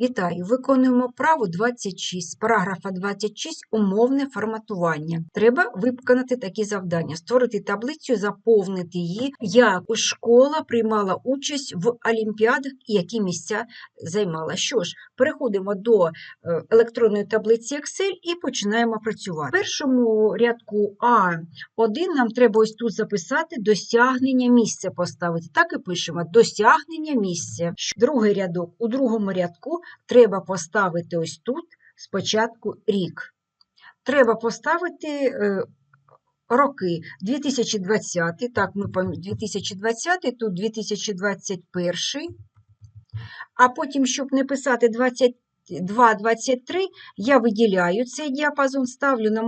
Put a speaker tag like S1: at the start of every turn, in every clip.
S1: Вітаю! Виконуємо право 26 з параграфа 26 умовне форматування. Треба виконати такі завдання: створити таблицю, заповнити її, як школа приймала участь в олімпіадах і які місця займала. Що ж, переходимо до е, електронної таблиці Excel і починаємо працювати. В першому рядку А1 нам треба ось тут записати досягнення місця поставити. Так і пишемо досягнення місця. Другий рядок у другому рядку треба поставити ось тут спочатку рік. Треба поставити е, роки 2020, так, ми пам'ятаємо, 2020, тут 2021, а потім, щоб не писати 22-23, я виділяю цей діапазон, ставлю на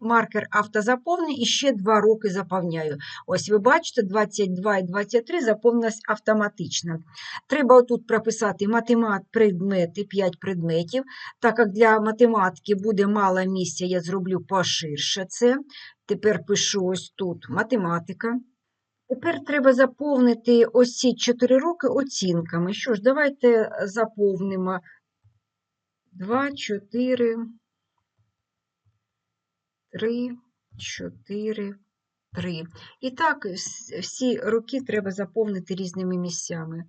S1: маркер, автозаповнення і ще 2 роки заповняю. Ось ви бачите, 22 і 23 заповнилось автоматично. Треба отут прописати математ, предмети, 5 предметів. Так як для математики буде мало місця, я зроблю поширше це. Тепер пишу ось тут математика. Тепер треба заповнити ось ці 4 роки оцінками. Що ж, давайте заповнимо 2, 4, 3, 4, 3. І так, всі роки треба заповнити різними місцями.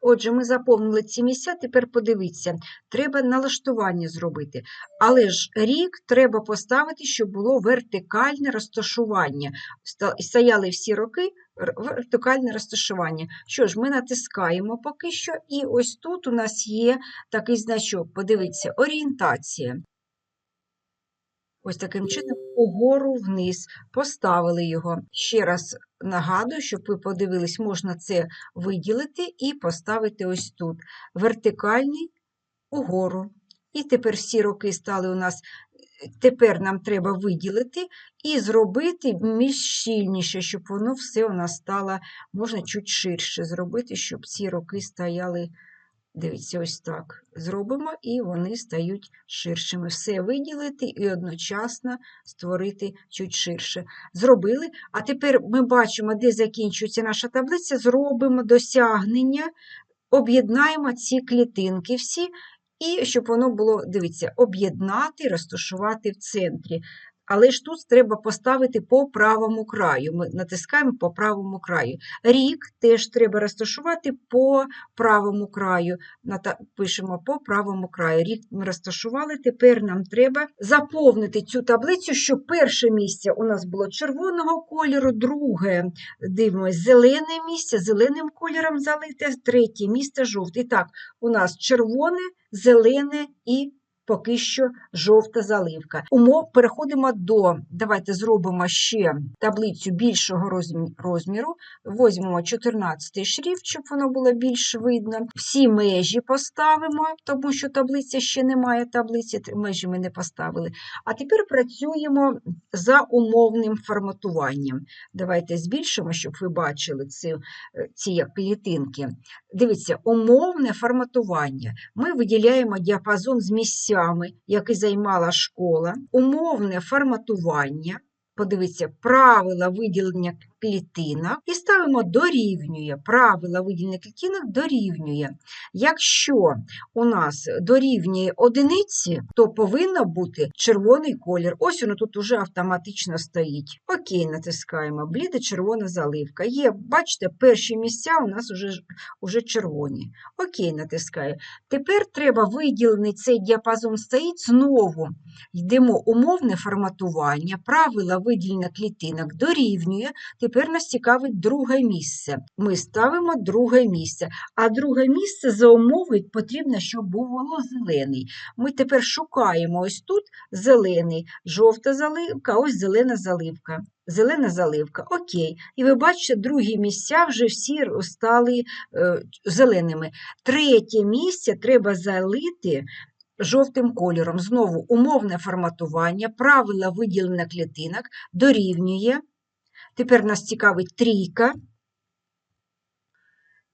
S1: Отже, ми заповнили ці місця, тепер подивіться, треба налаштування зробити. Але ж рік треба поставити, щоб було вертикальне розташування. Стояли всі роки, вертикальне розташування. Що ж, ми натискаємо поки що, і ось тут у нас є такий значок. Подивіться, орієнтація. Ось таким чином угору вниз поставили його. Ще раз нагадую, щоб ви подивились, можна це виділити і поставити ось тут. Вертикальний угору. І тепер всі роки стали у нас. Тепер нам треба виділити і зробити більш щільніше, щоб воно все у нас стало, можна чуть ширше зробити, щоб ці роки стояли. Дивіться, ось так. Зробимо, і вони стають ширшими. Все виділити і одночасно створити чуть ширше. Зробили. А тепер ми бачимо, де закінчується наша таблиця. Зробимо досягнення, об'єднаємо ці клітинки всі, і щоб воно було, дивіться, об'єднати, розташувати в центрі. Але ж тут треба поставити по правому краю. Ми натискаємо по правому краю. Рік теж треба розташувати по правому краю. Пишемо по правому краю. Рік ми розташували. Тепер нам треба заповнити цю таблицю, щоб перше місце у нас було червоного кольору, друге дивимось зелене місце, зеленим кольором залите, третє місце жовте. І так, у нас червоне, зелене і поки що жовта заливка. Умов переходимо до, давайте зробимо ще таблицю більшого розміру. Возьмемо 14 шрифт, щоб воно було більш видно. Всі межі поставимо, тому що таблиця ще немає таблиці, межі ми не поставили. А тепер працюємо за умовним форматуванням. Давайте збільшимо, щоб ви бачили ці, ці клітинки. Дивіться, умовне форматування. Ми виділяємо діапазон з місцями, які займала школа, умовне форматування. Подивіться, правила виділення клітинок і ставимо дорівнює. Правила виділення клітинок дорівнює. Якщо у нас дорівнює одиниці, то повинно бути червоний колір. Ось воно тут уже автоматично стоїть. Окей, натискаємо. Бліда червона заливка. Є, бачите, перші місця у нас уже, ж- уже червоні. Окей, натискаю. Тепер треба виділений цей діапазон стоїть знову. Йдемо умовне форматування, правила виділення клітинок дорівнює. Тепер нас цікавить друге місце. Ми ставимо друге місце. А друге місце за умовою потрібно, щоб було зелений. Ми тепер шукаємо ось тут зелений, жовта заливка, ось зелена заливка. Зелена заливка, окей. І ви бачите, другі місця вже всі стали е, зеленими. Третє місце треба залити жовтим кольором. Знову умовне форматування, правила виділення клітинок дорівнює. Тепер нас цікавить трійка.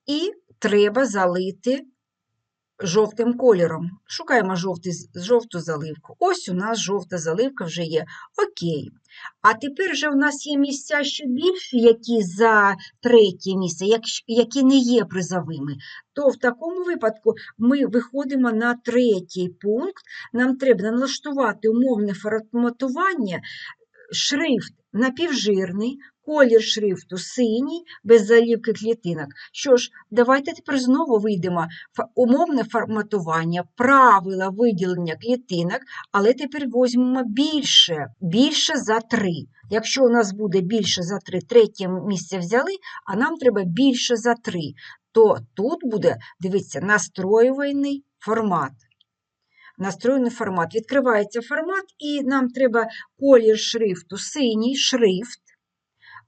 S1: І треба залити жовтим кольором. Шукаємо жовтий, жовту заливку. Ось у нас жовта заливка вже є. Окей. А тепер вже у нас є місця ще більші, які за третє місце, які не є призовими. То в такому випадку ми виходимо на третій пункт. Нам треба налаштувати умовне форматування, шрифт напівжирний, колір шрифту синій, без залівки клітинок. Що ж, давайте тепер знову вийдемо Фа- умовне форматування, правила виділення клітинок, але тепер візьмемо більше, більше за 3. Якщо у нас буде більше за 3, третє місце взяли, а нам треба більше за 3, то тут буде, дивіться, настроюваний формат. Настроєний формат. Відкривається формат, і нам треба колір шрифту синій, шрифт,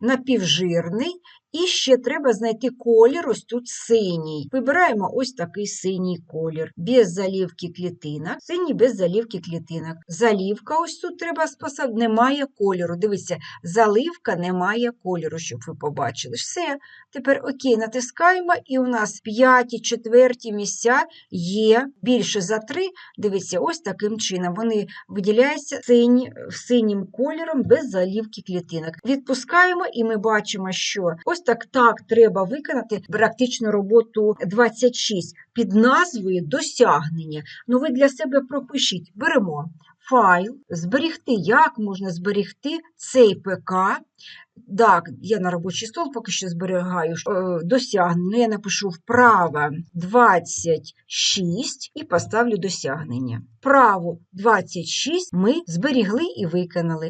S1: напівжирний, і ще треба знайти колір ось тут синій. Вибираємо ось такий синій колір, без залівки клітинок. Синій без залівки клітинок. Залівка ось тут треба спасати, немає кольору. Дивіться, заливка немає кольору, щоб ви побачили. Все. Тепер окей, натискаємо, і у нас п'яті, четверті місця є більше за три. Дивіться, ось таким чином. Вони виділяються сині, синім кольором без залівки клітинок. Відпускаємо, і ми бачимо, що ось так так треба виконати практичну роботу 26 під назвою досягнення. Ну, ви для себе пропишіть. Беремо файл, зберігти, як можна зберігти цей ПК. Так, я на робочий стол поки що зберігаю е, досягнення. Ну, Я напишу вправо 26 і поставлю досягнення. Вправо 26 ми зберігли і виконали.